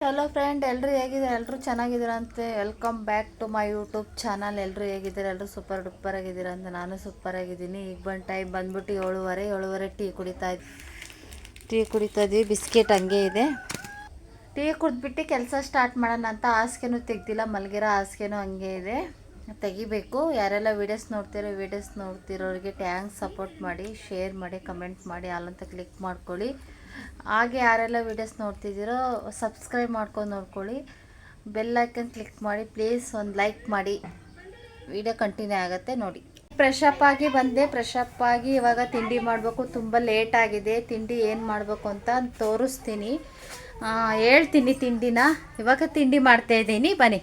Hello friend ಎಲ್ಲರೂ ಹೇಗಿದ್ದಾರೆ? ಎಲ್ಲರೂ ಚೆನ್ನಾಗಿದ್ದೀರಂತೆ welcome back to my YouTube channel ಎಲ್ಲರೂ ಹೇಗಿದ್ದಾರೆ? ಎಲ್ಲರೂ ಸೂಪರ್ ಡೂಪರ್ ಅಂತ ನಾನು ಸೂಪರ್ ಆಗಿದ್ದೀನಿ. ಈಗ ಬಂದು ಟೈಮ್ ಬಂದ್ಬಿಟ್ಟು ಏಳುವರೆ ಏಳುವರೆ ಟೀ ಕುಡಿತಾ ಟೀ ಕುಡಿತಾ ಇದ್ವಿ. ಬಿಸ್ಕೆಟ್ ಹಂಗೆ ಇದೆ. ಟೀ ಕುಡಿದ್ಬಿಟ್ಟು ಕೆಲಸ ಸ್ಟಾರ್ಟ್ ಮಾಡೋಣ ಅಂತ ಹಾಸಿಗೆನೂ ತೆಗ್ದಿಲ್ಲ. ಮಲಗಿರೋ ಹಾಸಿಗೆನೂ ಹಂಗೆ ಇದೆ. ತೆಗಿಬೇಕು. ಯಾರೆಲ್ಲ ವೀಡಿಯೋಸ್ ನೋಡ್ತಿರೋ ವೀಡಿಯೋಸ್ ನೋಡ್ತಿರೋರಿಗೆ ಟ್ಯಾಂಕ್ ಸಪೋರ್ಟ್ ಮಾಡಿ ಶೇರ್ ಮಾಡಿ ಕಮೆಂಟ್ ಮಾಡಿ ಅಲ್ಲಂತ ಕ್ಲಿಕ್ ಮಾಡ್ಕೊಳ್ಳಿ. ಹಾಗೆ ಯಾರೆಲ್ಲ ವೀಡಿಯೋಸ್ ನೋಡ್ತಿದ್ದೀರೋ ಸಬ್ಸ್ಕ್ರೈಬ್ ಮಾಡ್ಕೊಂಡು ನೋಡ್ಕೊಳ್ಳಿ. ಬೆಲ್ ಐಕನ್ ಕ್ಲಿಕ್ ಮಾಡಿ ಪ್ಲೀಸ್ ಒಂದು ಲೈಕ್ ಮಾಡಿ. ವಿಡಿಯೋ ಕಂಟಿನ್ಯೂ ಆಗುತ್ತೆ ನೋಡಿ. ಫ್ರೆಶ್ ಅಪ್ ಆಗಿ ಬಂದೆ. ಫ್ರೆಶ್ ಅಪ್ ಆಗಿ ಇವಾಗ ತಿಂಡಿ ಮಾಡಬೇಕು. ತುಂಬ ಲೇಟ್ ಆಗಿದೆ. ತಿಂಡಿ ಏನು ಮಾಡಬೇಕು ಅಂತ ತೋರಿಸ್ತೀನಿ. ಹೇಳ್ತೀನಿ ತಿಂಡಿನ. ಇವಾಗ ತಿಂಡಿ ಮಾಡ್ತಾ ಇದ್ದೀನಿ. ಬನ್ನಿ.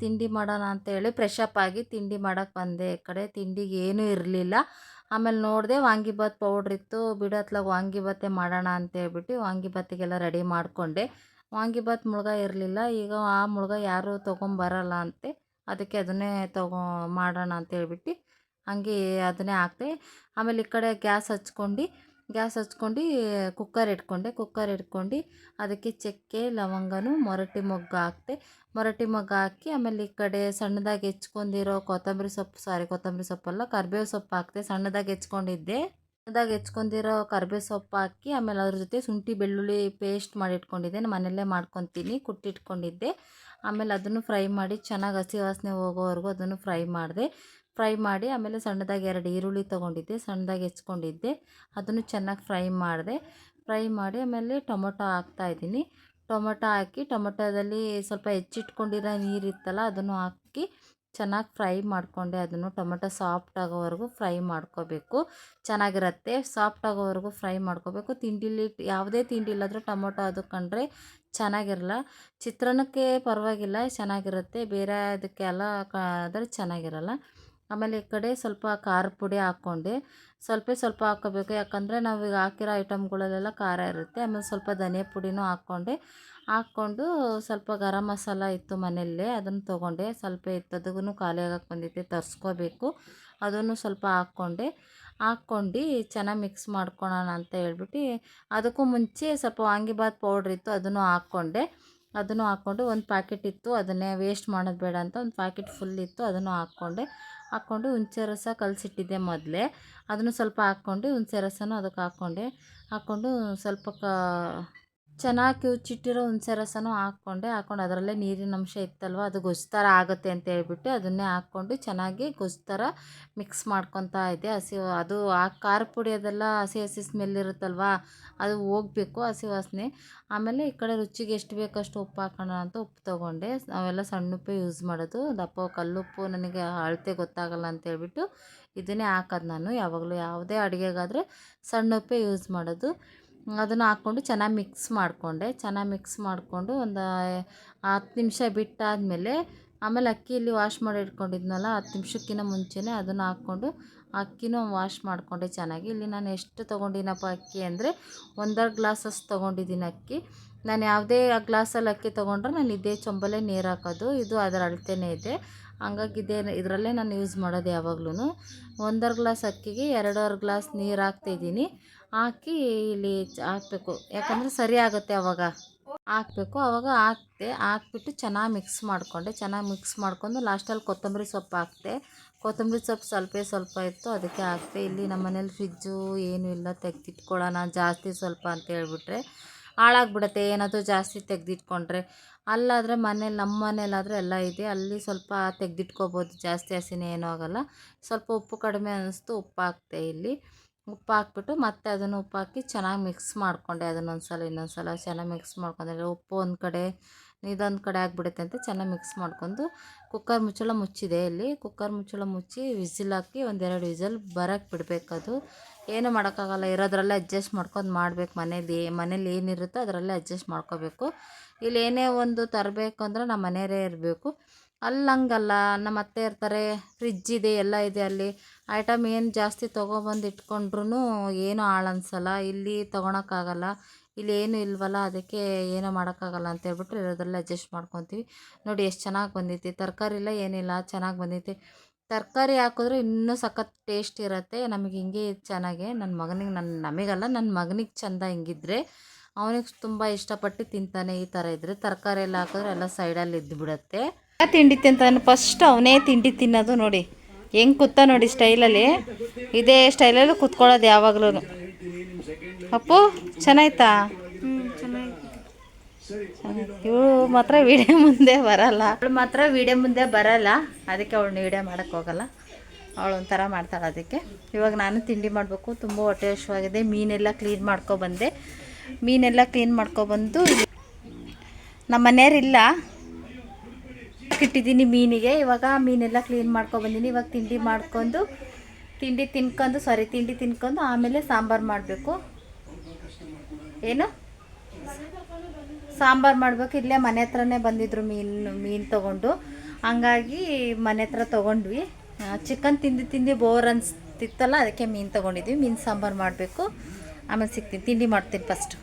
ತಿಂಡಿ ಮಾಡೋಣ ಅಂತೇಳಿ ಫ್ರೆಶಪ್ ಆಗಿ ತಿಂಡಿ ಮಾಡೋಕ್ಕೆ ಬಂದೆ. ಈ ಕಡೆ ತಿಂಡಿಗೆ ಏನೂ ಇರಲಿಲ್ಲ. ಆಮೇಲೆ ನೋಡಿದೆ ವಾಂಗಿಬಾತ್ ಪೌಡ್ರ್ ಇತ್ತು. ಬಿಡತ್ಲಾಗ ವಾಂಗಿಬಾತೆ ಮಾಡೋಣ ಅಂತೇಳ್ಬಿಟ್ಟು ವಾಂಗಿಬಾತಿಗೆಲ್ಲ ರೆಡಿ ಮಾಡಿಕೊಂಡೆ. ವಾಂಗಿಬಾತ್ ಮುಳುಗ ಇರಲಿಲ್ಲ. ಈಗ ಆ ಮುಳುಗ ಯಾರೂ ತೊಗೊಂಬರಲ್ಲ ಅಂತೆ. ಅದಕ್ಕೆ ಅದನ್ನೇ ತಗೋ ಮಾಡೋಣ ಅಂತೇಳ್ಬಿಟ್ಟು ಹಂಗೆ ಅದನ್ನೇ ಹಾಕ್ದೆ. ಆಮೇಲೆ ಈ ಕಡೆ ಗ್ಯಾಸ್ ಹಚ್ಕೊಂಡು ಗ್ಯಾಸ್ ಹಚ್ಕೊಂಡು ಕುಕ್ಕರ್ ಇಟ್ಕೊಂಡೆ. ಕುಕ್ಕರ್ ಇಟ್ಕೊಂಡು ಅದಕ್ಕೆ ಚಕ್ಕೆ, ಲವಂಗನೂ ಮೊರಟಿ ಮೊಗ್ಗು ಹಾಕ್ತೆ. ಮೊರಟಿ ಮೊಗ್ಗು ಹಾಕಿ ಆಮೇಲೆ ಈ ಕಡೆ ಸಣ್ಣದಾಗಿ ಹೆಚ್ಕೊಂಡಿರೋ ಕೊತ್ತಂಬರಿ ಸೊಪ್ಪು, ಸಾರಿ ಕೊತ್ತಂಬರಿ ಸೊಪ್ಪಲ್ಲ, ಕರ್ಬೇವು ಸೊಪ್ಪು ಹಾಕ್ತೆ. ಸಣ್ಣದಾಗಿ ಹೆಚ್ಕೊಂಡಿದ್ದೆ. ಸಣ್ಣದಾಗಿ ಹೆಚ್ಕೊಂಡಿರೋ ಕರ್ಬೇವು ಸೊಪ್ಪು ಹಾಕಿ ಆಮೇಲೆ ಅದ್ರ ಜೊತೆ ಶುಂಠಿ, ಬೆಳ್ಳುಳ್ಳಿ ಪೇಸ್ಟ್ ಮಾಡಿ ಇಟ್ಕೊಂಡಿದ್ದೆ. ನಾನು ಮನೆಯಲ್ಲೇ ಮಾಡ್ಕೊತೀನಿ, ಕುಟ್ಟಿಟ್ಕೊಂಡಿದ್ದೆ. ಆಮೇಲೆ ಅದನ್ನು ಫ್ರೈ ಮಾಡಿ ಚೆನ್ನಾಗಿ ಹಸಿ ವಾಸನೆ ಹೋಗೋವರೆಗೂ ಅದನ್ನು ಫ್ರೈ ಮಾಡಿದೆ. ಫ್ರೈ ಮಾಡಿ ಆಮೇಲೆ ಸಣ್ಣದಾಗಿ ಎರಡು ಈರುಳ್ಳಿ ತೊಗೊಂಡಿದ್ದೆ, ಸಣ್ಣದಾಗಿ ಹೆಚ್ಕೊಂಡಿದ್ದೆ. ಅದನ್ನು ಚೆನ್ನಾಗಿ ಫ್ರೈ ಮಾಡಿದೆ. ಫ್ರೈ ಮಾಡಿ ಆಮೇಲೆ ಟೊಮೊಟೊ ಹಾಕ್ತಾಯಿದ್ದೀನಿ ಟೊಮೊಟೊ ಹಾಕಿ, ಟೊಮೊಟೊದಲ್ಲಿ ಸ್ವಲ್ಪ ಹೆಚ್ಚಿಟ್ಕೊಂಡಿರೋ ನೀರಿತ್ತಲ್ಲ ಅದನ್ನು ಹಾಕಿ ಚೆನ್ನಾಗಿ ಫ್ರೈ ಮಾಡಿಕೊಂಡೆ. ಅದನ್ನು ಟೊಮೊಟೊ ಸಾಫ್ಟ್ ಆಗೋವರೆಗೂ ಫ್ರೈ ಮಾಡ್ಕೋಬೇಕು. ಚೆನ್ನಾಗಿರುತ್ತೆ. ಸಾಫ್ಟ್ ಆಗೋವರೆಗೂ ಫ್ರೈ ಮಾಡ್ಕೋಬೇಕು. ತಿಂಡಿಲಿ ಯಾವುದೇ ತಿಂಡಿ ಇಲ್ಲಾದರೂ ಟೊಮೊಟೊ ಅದು ಕಂಡ್ರೆ ಚೆನ್ನಾಗಿರಲ್ಲ. ಚಿತ್ರಾನ್ನಕ್ಕೆ ಪರವಾಗಿಲ್ಲ, ಚೆನ್ನಾಗಿರುತ್ತೆ. ಬೇರೆ ಅದಕ್ಕೆಲ್ಲ ಆದರೆ ಚೆನ್ನಾಗಿರಲ್ಲ. ಆಮೇಲೆ ಈ ಕಡೆ ಸ್ವಲ್ಪ ಖಾರ ಪುಡಿ ಹಾಕ್ಕೊಂಡೆ ಸ್ವಲ್ಪ ಸ್ವಲ್ಪ ಹಾಕ್ಕೋಬೇಕು. ಯಾಕಂದರೆ ನಾವೀಗ ಹಾಕಿರೋ ಐಟಮ್ಗಳಲ್ಲೆಲ್ಲ ಖಾರ ಇರುತ್ತೆ. ಆಮೇಲೆ ಸ್ವಲ್ಪ ಧನಿಯಾ ಪುಡಿನೂ ಹಾಕ್ಕೊಂಡೆ, ಹಾಕ್ಕೊಂಡು ಸ್ವಲ್ಪ ಗರಂ ಮಸಾಲ ಇತ್ತು ಮನೆಯಲ್ಲೇ ಅದನ್ನು ತೊಗೊಂಡೆ. ಸ್ವಲ್ಪ ಇತ್ತು ಅದಕ್ಕೂ ಖಾಲಿ ಆಗಕ್ಕೆ ಬಂದಿತ್ತು ತರಿಸ್ಕೋಬೇಕು. ಅದನ್ನು ಸ್ವಲ್ಪ ಹಾಕ್ಕೊಂಡೆ. ಹಾಕ್ಕೊಂಡು ಚೆನ್ನಾಗಿ ಮಿಕ್ಸ್ ಮಾಡ್ಕೊಳೋಣ ಅಂತ ಹೇಳ್ಬಿಟ್ಟು ಅದಕ್ಕೂ ಮುಂಚೆ ಸ್ವಲ್ಪ ವಾಂಗಿಬಾತ್ ಪೌಡ್ರ್ ಇತ್ತು, ಅದನ್ನು ಹಾಕ್ಕೊಂಡೆ. ಅದನ್ನು ಹಾಕ್ಕೊಂಡು ಒಂದು ಪ್ಯಾಕೆಟ್ ಇತ್ತು, ಅದನ್ನೇ ವೇಸ್ಟ್ ಮಾಡೋದು ಬೇಡ ಅಂತ ಒಂದು ಪ್ಯಾಕೆಟ್ ಫುಲ್ ಇತ್ತು, ಅದನ್ನು ಹಾಕ್ಕೊಂಡೆ. ಹಾಕ್ಕೊಂಡು ಹುಣಸೆ ರಸ ಕಲಸಿಟ್ಟಿದ್ದೆ ಮೊದಲೇ. ಅದನ್ನು ಸ್ವಲ್ಪ ಹಾಕ್ಕೊಂಡು ಹುಣಸೆ ರಸನೂ ಅದಕ್ಕೆ ಹಾಕ್ಕೊಂಡೆ. ಹಾಕ್ಕೊಂಡು ಸ್ವಲ್ಪ ಕ ಚೆನ್ನಾಗಿ ಕಿವುಚಿಟ್ಟಿರೋ ಹುಣಸೆ ರಸನೂ ಹಾಕ್ಕೊಂಡೆ. ಹಾಕ್ಕೊಂಡು ಅದರಲ್ಲೇ ನೀರಿನ ಅಂಶ ಇತ್ತಲ್ವ, ಅದು ಗೊಜ್ಜು ಥರ ಆಗುತ್ತೆ ಅಂತ ಹೇಳ್ಬಿಟ್ಟು ಅದನ್ನೇ ಹಾಕ್ಕೊಂಡು ಚೆನ್ನಾಗಿ ಗೊಜ್ಜು ಥರ ಮಿಕ್ಸ್ ಮಾಡ್ಕೊತಾ ಇದ್ದೆ. ಹಸಿ ಅದು ಆ ಖಾರ ಪುಡಿ ಅದೆಲ್ಲ ಹಸಿ ಹಸಿ ಸ್ಮೆಲ್ ಇರುತ್ತಲ್ವ, ಅದು ಹೋಗಬೇಕು ಹಸಿ ವಾಸನೆ. ಆಮೇಲೆ ಈ ಕಡೆ ರುಚಿಗೆ ಎಷ್ಟು ಬೇಕಷ್ಟು ಉಪ್ಪು ಹಾಕೋಣ ಅಂತ ಉಪ್ಪು ತೊಗೊಂಡೆ. ನಾವೆಲ್ಲ ಸಣ್ಣ ಉಪ್ಪು ಯೂಸ್ ಮಾಡೋದು. ದಪ್ಪ ಕಲ್ಲುಪ್ಪು ನನಗೆ ಅಳತೆ ಗೊತ್ತಾಗಲ್ಲ ಅಂತ ಹೇಳ್ಬಿಟ್ಟು ಇದನ್ನೇ ಹಾಕೋದು ನಾನು. ಯಾವಾಗಲೂ ಯಾವುದೇ ಅಡುಗೆಗಾದರೆ ಸಣ್ಣ ಉಪ್ಪೇ ಯೂಸ್ ಮಾಡೋದು. ಅದನ್ನು ಹಾಕ್ಕೊಂಡು ಚೆನ್ನಾಗಿ ಮಿಕ್ಸ್ ಮಾಡಿಕೊಂಡೆ. ಚೆನ್ನಾಗಿ ಮಿಕ್ಸ್ ಮಾಡಿಕೊಂಡು ಒಂದು ಹತ್ತು ನಿಮಿಷ ಬಿಟ್ಟಾದಮೇಲೆ ಆಮೇಲೆ ಅಕ್ಕಿಯಲ್ಲಿ ವಾಶ್ ಮಾಡಿ ಇಟ್ಕೊಂಡಿದ್ನಲ್ಲ, ಹತ್ತು ನಿಮಿಷಕ್ಕಿಂತ ಮುಂಚೆನೇ ಅದನ್ನು ಹಾಕ್ಕೊಂಡು ಅಕ್ಕಿನೂ ವಾಶ್ ಮಾಡಿಕೊಂಡೆ ಚೆನ್ನಾಗಿ. ಇಲ್ಲಿ ನಾನು ಎಷ್ಟು ತೊಗೊಂಡಿನಪ್ಪ ಅಕ್ಕಿ ಅಂದರೆ ಒಂದೆರಡು ಗ್ಲಾಸಸ್ ತೊಗೊಂಡಿದ್ದೀನಿ ಅಕ್ಕಿ. ನಾನು ಯಾವುದೇ ಗ್ಲಾಸಲ್ಲಿ ಅಕ್ಕಿ ತೊಗೊಂಡ್ರೆ ನಾನು ಇದೇ ಚೊಂಬಲ್ಲೇ ನೀರು ಹಾಕೋದು. ಇದು ಅದರ ಅಳತೆನೇ ಇದೆ. ಹಂಗಾಗಿ ಇದೇ ಇದರಲ್ಲೇ ನಾನು ಯೂಸ್ ಮಾಡೋದು ಯಾವಾಗ್ಲೂ ಒಂದರ ಗ್ಲಾಸ್ ಅಕ್ಕಿಗೆ ಎರಡೂವರೆ ಗ್ಲಾಸ್ ನೀರು ಹಾಕ್ತಾಯಿದ್ದೀನಿ ಹಾಕಿ ಇಲ್ಲಿ ಹಾಕಬೇಕು. ಯಾಕಂದರೆ ಸರಿ ಆಗುತ್ತೆ ಅವಾಗ. ಹಾಕಬೇಕು. ಆವಾಗ ಹಾಕ್ತೆ ಹಾಕ್ಬಿಟ್ಟು ಚೆನ್ನಾಗಿ ಮಿಕ್ಸ್ ಮಾಡಿಕೊಂಡೆ. ಚೆನ್ನಾಗಿ ಮಿಕ್ಸ್ ಮಾಡ್ಕೊಂಡು ಲಾಸ್ಟಲ್ಲಿ ಕೊತ್ತಂಬರಿ ಸೊಪ್ಪು ಹಾಕ್ತೆ ಕೊತ್ತಂಬರಿ ಸೊಪ್ಪು ಸ್ವಲ್ಪ ಸ್ವಲ್ಪ ಇತ್ತು, ಅದಕ್ಕೆ ಹಾಕ್ತೆ ಇಲ್ಲಿ ನಮ್ಮ ಮನೇಲಿ ಫ್ರಿಜ್ಜು ಏನೂ ಇಲ್ಲ, ತೆಗ್ದಿಟ್ಕೊಳ್ಳೋಣ, ಜಾಸ್ತಿ ಸ್ವಲ್ಪ ಅಂತ ಹೇಳ್ಬಿಟ್ರೆ. ಹಾಳಾಗ್ಬಿಡತ್ತೆ, ಏನಾದರೂ ಜಾಸ್ತಿ ತೆಗೆದಿಟ್ಕೊಂಡ್ರೆ. ಅಲ್ಲಾದರೆ ಮನೇಲಿ ನಮ್ಮ ಮನೇಲಾದರೆ ಎಲ್ಲ ಇದೆ. ಅಲ್ಲಿ ಸ್ವಲ್ಪ ತೆಗೆದಿಟ್ಕೋಬೋದು. ಜಾಸ್ತಿ ಹಸಿನೇ ಏನೂ ಆಗೋಲ್ಲ. ಸ್ವಲ್ಪ ಉಪ್ಪು ಕಡಿಮೆ ಅನ್ನಿಸ್ತು ಉಪ್ಪು ಹಾಕ್ದೆ ಇಲ್ಲಿ. ಉಪ್ಪು ಹಾಕ್ಬಿಟ್ಟು ಮತ್ತೆ ಅದನ್ನು ಉಪ್ಪು ಹಾಕಿ ಚೆನ್ನಾಗಿ ಮಿಕ್ಸ್ ಮಾಡಿಕೊಂಡೆ. ಅದನ್ನೊಂದು ಸಲ ಇನ್ನೊಂದು ಸಲ ಚೆನ್ನಾಗಿ ಮಿಕ್ಸ್ ಮಾಡ್ಕೊಂಡೆ. ಉಪ್ಪು ಒಂದು ಕಡೆ ಇದೊಂದು ಕಡೆ ಆಗಿಬಿಡುತ್ತೆ ಅಂತ ಚೆನ್ನಾಗಿ ಮಿಕ್ಸ್ ಮಾಡ್ಕೊಂಡು ಕುಕ್ಕರ್ ಮುಚ್ಚಳ ಮುಚ್ಚಿದೆ ಇಲ್ಲಿ. ಕುಕ್ಕರ್ ಮುಚ್ಚಳ ಮುಚ್ಚಿ ವಿಸಿಲ್ ಹಾಕಿ ಒಂದೆರಡು ವಿಸಲ್ ಬರೋಕ್ಕೆ ಬಿಡಬೇಕದು. ಏನು ಮಾಡೋಕ್ಕಾಗಲ್ಲ, ಇರೋದ್ರಲ್ಲೇ ಅಡ್ಜಸ್ಟ್ ಮಾಡ್ಕೊಂಡು ಮಾಡಬೇಕು ಮನೇಲಿ. ಮನೇಲಿ ಏನಿರುತ್ತೋ ಅದರಲ್ಲೇ ಅಡ್ಜಸ್ಟ್ ಮಾಡ್ಕೋಬೇಕು. ಇಲ್ಲಿ ಏನೇ ಒಂದು ತರಬೇಕು ಅಂದ್ರೆ ನಮ್ಮ ಮನೆಯವರೇ ಇರಬೇಕು. ಅಲ್ಲಿ ಹಂಗಲ್ಲ ನಮ್ಮ ಅತ್ತೆ ಇರ್ತಾರೆ ಫ್ರಿಜ್ ಇದೆ, ಎಲ್ಲ ಇದೆ ಅಲ್ಲಿ. ಐಟಮ್ ಏನು ಜಾಸ್ತಿ ತೊಗೊಬಂದು ಇಟ್ಕೊಂಡ್ರೂ ಏನೂ ಹಾಳು ಅನ್ಸಲ್ಲ. ಇಲ್ಲಿ ತೊಗೊಳಕ್ಕಾಗಲ್ಲ ಇಲ್ಲಿ ಏನು ಇಲ್ವಲ್ಲ, ಅದಕ್ಕೆ ಏನೂ ಮಾಡೋಕ್ಕಾಗಲ್ಲ ಅಂತ ಹೇಳ್ಬಿಟ್ಟು ಇರೋದ್ರಲ್ಲಿ ಅಡ್ಜಸ್ಟ್ ಮಾಡ್ಕೊತೀವಿ. ನೋಡಿ ಎಷ್ಟು ಚೆನ್ನಾಗಿ ಬಂದೈತಿ. ತರಕಾರಿ ಇಲ್ಲ ಏನಿಲ್ಲ, ಚೆನ್ನಾಗಿ ಬಂದೈತಿ. ತರಕಾರಿ ಹಾಕಿದ್ರೆ ಇನ್ನೂ ಸಖತ್ ಟೇಸ್ಟ್ ಇರುತ್ತೆ. ನಮಗೆ ಹಿಂಗೆ ಚೆನ್ನಾಗೆ ನನ್ನ ಮಗನಿಗೆ ನನ್ನ ನಮಗಲ್ಲ ನನ್ನ ಮಗನಿಗೆ ಚೆಂದ ಹಿಂಗಿದ್ರೆ ಅವನಿಗೆ ತುಂಬ ಇಷ್ಟಪಟ್ಟು ತಿಂತಾನೆ ಈ ಥರ ಇದ್ರೆ ತರಕಾರಿ ಎಲ್ಲ ಹಾಕಿದ್ರೆ ಎಲ್ಲ ಸೈಡಲ್ಲಿ ಇದ್ದು ಬಿಡುತ್ತೆ ತಿಂಡಿ ತಿಂತಾನೆ? ಫಸ್ಟ್ ಅವನೇ ತಿಂಡಿ ತಿನ್ನೋದು ನೋಡಿ. ಹೆಂಗೆ ಕೂತ ನೋಡಿ ಸ್ಟೈಲಲ್ಲಿ ಇದೇ ಸ್ಟೈಲಲ್ಲಿ ಕೂತ್ಕೊಳ್ಳೋದು ಯಾವಾಗ್ಲೂ ಅಪ್ಪು, ಚೆನ್ನಾಯ್ತಾ? ಇವಳು ಮಾತ್ರ ವಿಡಿಯೋ ಮುಂದೆ ಬರಲ್ಲ. ಅವಳು ಮಾತ್ರ ವಿಡಿಯೋ ಮುಂದೆ ಬರಲ್ಲ. ಅದಕ್ಕೆ ಅವಳು ವಿಡಿಯೋ ಮಾಡೋಕ್ಕೆ ಹೋಗಲ್ಲ. ಅವಳು ಒಂಥರ ಮಾಡ್ತಾಳೆ ಅದಕ್ಕೆ. ಇವಾಗ ನಾನು ತಿಂಡಿ ಮಾಡಬೇಕು. ತುಂಬ ಹೊಟ್ಟೆ ಹಶುವಾಗಿದೆ ಮೀನೆಲ್ಲ ಕ್ಲೀನ್ ಮಾಡ್ಕೊಬಂದೆ ಮೀನೆಲ್ಲ ಕ್ಲೀನ್ ಮಾಡ್ಕೊಬಂದು ನಮ್ಮ ಮನೆಯವ್ರಿಲ್ಲ ಇಟ್ಟಿದ್ದೀನಿ ಮೀನಿಗೆ. ಇವಾಗ ಮೀನೆಲ್ಲ ಕ್ಲೀನ್ ಮಾಡ್ಕೊಬಂದಿನಿ ಇವಾಗ ತಿಂಡಿ ಮಾಡ್ಕೊಂಡು, ತಿಂಡಿ ತಿನ್ಕೊಂಡು ಸಾರಿ ತಿಂಡಿ ತಿನ್ಕೊಂಡು ಆಮೇಲೆ ಸಾಂಬಾರು ಮಾಡಬೇಕು. ಏನು? ಸಾಂಬಾರು ಮಾಡಬೇಕು. ಇಲ್ಲೇ ಮನೆ ಹತ್ರನೇ ಬಂದಿದ್ರು ಮೀನು ಮೀನು ತೊಗೊಂಡು. ಹಂಗಾಗಿ ಮನೆ ಹತ್ರ ತೊಗೊಂಡ್ವಿ. ಚಿಕನ್ ತಿಂದು ತಿಂದು ಬೋರ್ ಅನಿಸ್ತಿತ್ತಲ್ಲ, ಅದಕ್ಕೆ ಮೀನು ತೊಗೊಂಡಿದ್ವಿ. ಮೀನು ಸಾಂಬಾರು ಮಾಡಬೇಕು. ಆಮೇಲೆ ಸಿಗ್ತೀನಿ. ತಿಂಡಿ ಮಾಡ್ತೀನಿ ಫಸ್ಟು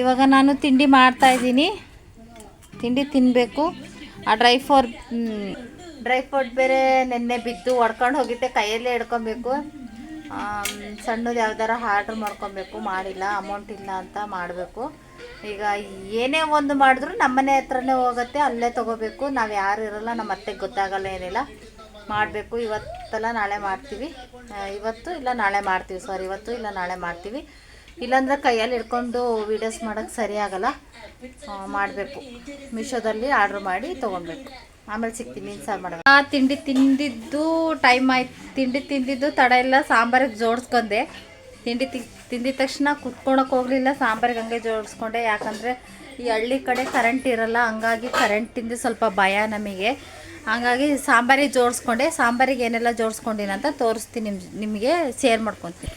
ಇವಾಗ ನಾನು ತಿಂಡಿ ಮಾಡ್ತಾಯಿದ್ದೀನಿ ತಿಂಡಿ ತಿನ್ನಬೇಕು ಆ ಡ್ರೈ ಫ್ರೂಟ್ ಡ್ರೈ ಫ್ರೂಟ್ ಬೇರೆ ನೆನ್ನೆ ಬಿದ್ದು ಒಡ್ಕೊಂಡು ಹೋಗಿದ್ದೆ. ಕೈಯಲ್ಲೇ ಹಿಡ್ಕೊಬೇಕು. ಸಣ್ಣದು ಯಾವ್ದಾರ ಆರ್ಡ್ರ್ ಮಾಡ್ಕೊಬೇಕು, ಮಾಡಿಲ್ಲ ಅಮೌಂಟ್ ಇಲ್ಲ ಅಂತ ಮಾಡಬೇಕು. ಈಗ ಏನೇ ಒಂದು ಮಾಡಿದ್ರು ನಮ್ಮನೆ ಹತ್ರನೇ ಹೋಗುತ್ತೆ, ಅಲ್ಲೇ ತೊಗೋಬೇಕು. ನಾವು ಯಾರು ಇರಲ್ಲ ನಮ್ಮ ಅತ್ತೆಗೆ ಗೊತ್ತಾಗಲ್ಲ ಏನಿಲ್ಲ. ಮಾಡಬೇಕು. ಇವತ್ತಲ್ಲ ನಾಳೆ ಮಾಡ್ತೀವಿ. ಇವತ್ತು ಇಲ್ಲ ನಾಳೆ ಮಾಡ್ತೀವಿ ಸಾರಿ ಇವತ್ತು ಇಲ್ಲ ನಾಳೆ ಮಾಡ್ತೀವಿ. ಇಲ್ಲಾಂದ್ರೆ ಕೈಯಲ್ಲಿ ಹಿಡ್ಕೊಂಡು ವೀಡಿಯೋಸ್ ಮಾಡೋಕ್ಕೆ ಸರಿಯಾಗಲ್ಲ ಮಾಡಬೇಕು. ಮೀಶೋದಲ್ಲಿ ಆರ್ಡ್ರ್ ಮಾಡಿ ತೊಗೊಬೇಕು ಆಮೇಲೆ ಸಿಗ್ತೀನಿ, ಮೀನು ಸಾರು ಮಾಡೋಣ ಆ, ತಿಂಡಿ ತಿಂದಿದ್ದು ಟೈಮ್ ಆಯ್ತು. ತಿಂಡಿ ತಿಂದಿದ್ದು ತಡ ಇಲ್ಲ, ಸಾಂಬಾರಿಗೆ ಜೋಡಿಸ್ಕೊಂಡೆ. ತಿಂಡಿ ತಿಂದಿದ ತಕ್ಷಣ ಕುತ್ಕೊಳಕ್ಕೆ ಹೋಗಲಿಲ್ಲ, ಸಾಂಬಾರಿಗೆ ಹಂಗೆ ಜೋಡಿಸ್ಕೊಂಡೆ. ಯಾಕಂದರೆ ಈ ಹಳ್ಳಿ ಕಡೆ ಕರೆಂಟ್ ಇರಲ್ಲ, ಹಂಗಾಗಿ ಕರೆಂಟಿಂದ ಸ್ವಲ್ಪ ಭಯ ನಮಗೆ. ಹಂಗಾಗಿ ಸಾಂಬಾರಿಗೆ ಜೋಡಿಸ್ಕೊಂಡೆ. ಸಾಂಬಾರಿಗೆ ಏನೆಲ್ಲ ಜೋಡಿಸ್ಕೊಂಡಿನ ಅಂತ ತೋರಿಸ್ತೀನಿ ನಿಮ್ಮ ನಿಮಗೆ ಶೇರ್ ಮಾಡ್ಕೊತೀನಿ.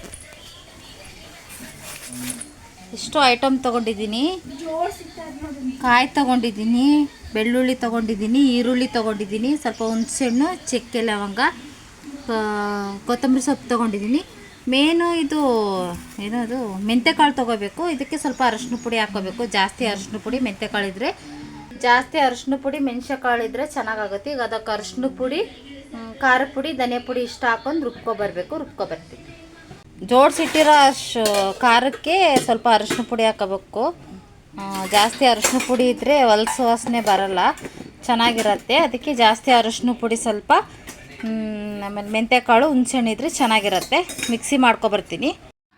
ಇಷ್ಟು ಐಟಮ್ ತೊಗೊಂಡಿದ್ದೀನಿ. ಕಾಯಿ ತೊಗೊಂಡಿದ್ದೀನಿ. ಬೆಳ್ಳುಳ್ಳಿ ತೊಗೊಂಡಿದ್ದೀನಿ, ಈರುಳ್ಳಿ ತೊಗೊಂಡಿದ್ದೀನಿ, ಸ್ವಲ್ಪ ಹುಣಸೆಹಣ್ಣು, ಚಕ್ಕೆ ಲವಂಗ ಕೊತ್ತಂಬರಿ ಸೊಪ್ಪು ತೊಗೊಂಡಿದ್ದೀನಿ. ಮೇನು ಇದು ಏನದು ಮೆಂತೆಕಾಳು ತೊಗೋಬೇಕು. ಇದಕ್ಕೆ ಸ್ವಲ್ಪ ಅರಶಿನ ಪುಡಿ ಹಾಕೋಬೇಕು. ಜಾಸ್ತಿ ಅರಶಿನ ಪುಡಿ, ಮೆಂತೆಕಾಳು ಇದ್ದರೆ ಜಾಸ್ತಿ ಅರಶಿನ ಪುಡಿ, ಮೆಣಸಿನಕಾಳು ಇದ್ದರೆ ಚೆನ್ನಾಗಾಗುತ್ತೆ. ಈಗ ಅದಕ್ಕೆ ಅರಶಿನ ಪುಡಿ ಖಾರ ಪುಡಿ, ಧನಿಯಾ ಪುಡಿ ಇಷ್ಟ ಹಾಕೊಂಡು ರುಬ್ಕೊಬರ್ಬೇಕು ರುಬ್ಕೊಬರ್ತೀವಿ ಜೋಡಿಸಿಟ್ಟಿರೋ ಅಶ್ ಖಾರಕ್ಕೆ ಸ್ವಲ್ಪ ಅರಶಿನ ಪುಡಿ ಹಾಕೋಬೇಕು. ಜಾಸ್ತಿ ಅರಶಿನ ಪುಡಿ ಇದ್ದರೆ ಹೊಲಸು ವಾಸನೆ ಬರಲ್ಲ. ಚೆನ್ನಾಗಿರತ್ತೆ. ಅದಕ್ಕೆ ಜಾಸ್ತಿ ಅರಶಿನ ಪುಡಿ ಸ್ವಲ್ಪ ಮೆಂತ್ಯ ಆಮೇಲೆ ಮೆಂತ್ಯಕಾಳು, ಹುಣ್ಸೆಹಣ್ಣು ಇದ್ದರೆ ಚೆನ್ನಾಗಿರತ್ತೆ. ಮಿಕ್ಸಿ ಮಾಡ್ಕೊಬರ್ತೀನಿ.